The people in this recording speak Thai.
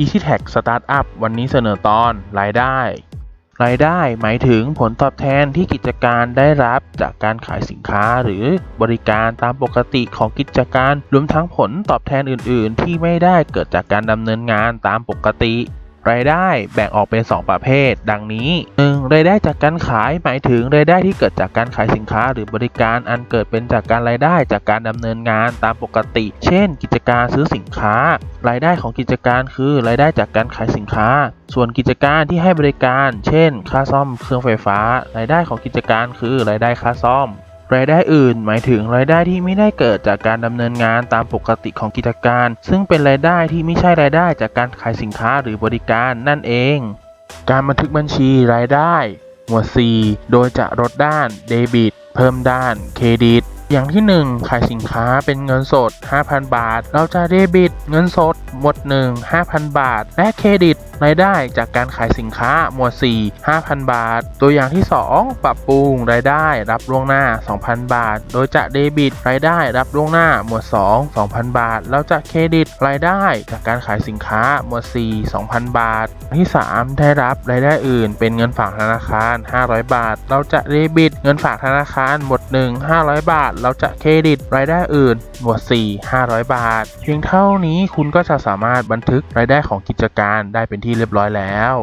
Easy Tag Startup วันนี้เสนอตอนรายได้ รายได้หมายถึงผลตอบแทนที่กิจการได้รับจากการขายสินค้าหรือบริการตามปกติของกิจการ รวมทั้งผลตอบแทนอื่น ๆ ที่ไม่ได้เกิดจากการดำเนินงานตามปกติ รายได้แบ่งออกเป็น 2 ประเภท ดังนี้ 1. รายได้จากการขายหมายถึงรายได้ที่เกิดจากการขายสินค้าหรือบริการอันเกิดเป็นจากการรายได้จากการดำเนินงานตามปกติ เช่น กิจการซื้อสินค้า รายได้ของกิจการคือรายได้จากการขายสินค้า ส่วนกิจการที่ให้บริการ เช่น ค่าซ่อมเครื่องไฟฟ้า รายได้ของกิจการคือรายได้ค่าซ่อม รายได้อื่น หมายถึงรายได้ที่ไม่ได้เกิดจากการดำเนินงานตามปกติของกิจการ ซึ่งเป็นรายได้ที่ไม่ใช่รายได้จากการขายสินค้าหรือบริการนั่นเอง การบันทึกบัญชีรายได้ หมวด 4 โดยจะลดด้านเดบิต เพิ่มด้านเครดิต อย่างที่ 1 ขายสินค้าเป็นเงินสด 5,000 บาท เราจะเดบิต เงินสด หมวด 1 5,000 บาท และเครดิตรายได้จากการขายสินค้าหมวด 4 5,000 บาท ตัวอย่างที่ 2 ปรับปรุงรายได้รับล่วงหน้า 2,000 บาท โดยจะเดบิตรายได้รับล่วงหน้าหมวด 2 2,000 บาทแล้วจะเครดิตรายได้จากการขายสินค้าหมวด 4 2,000 บาท ที่ 3 ได้รับรายได้อื่น เป็นเงินฝากธนาคาร 500 บาท เราจะเดบิต เงินฝากธนาคารหมวด 1 500 บาทเราจะเครดิตรายได้อื่น หมวด 4 500 บาท เพียงเท่านี้คุณก็จะสามารถบันทึกรายได้ของกิจการได้เป็นที่เรียบร้อยแล้ว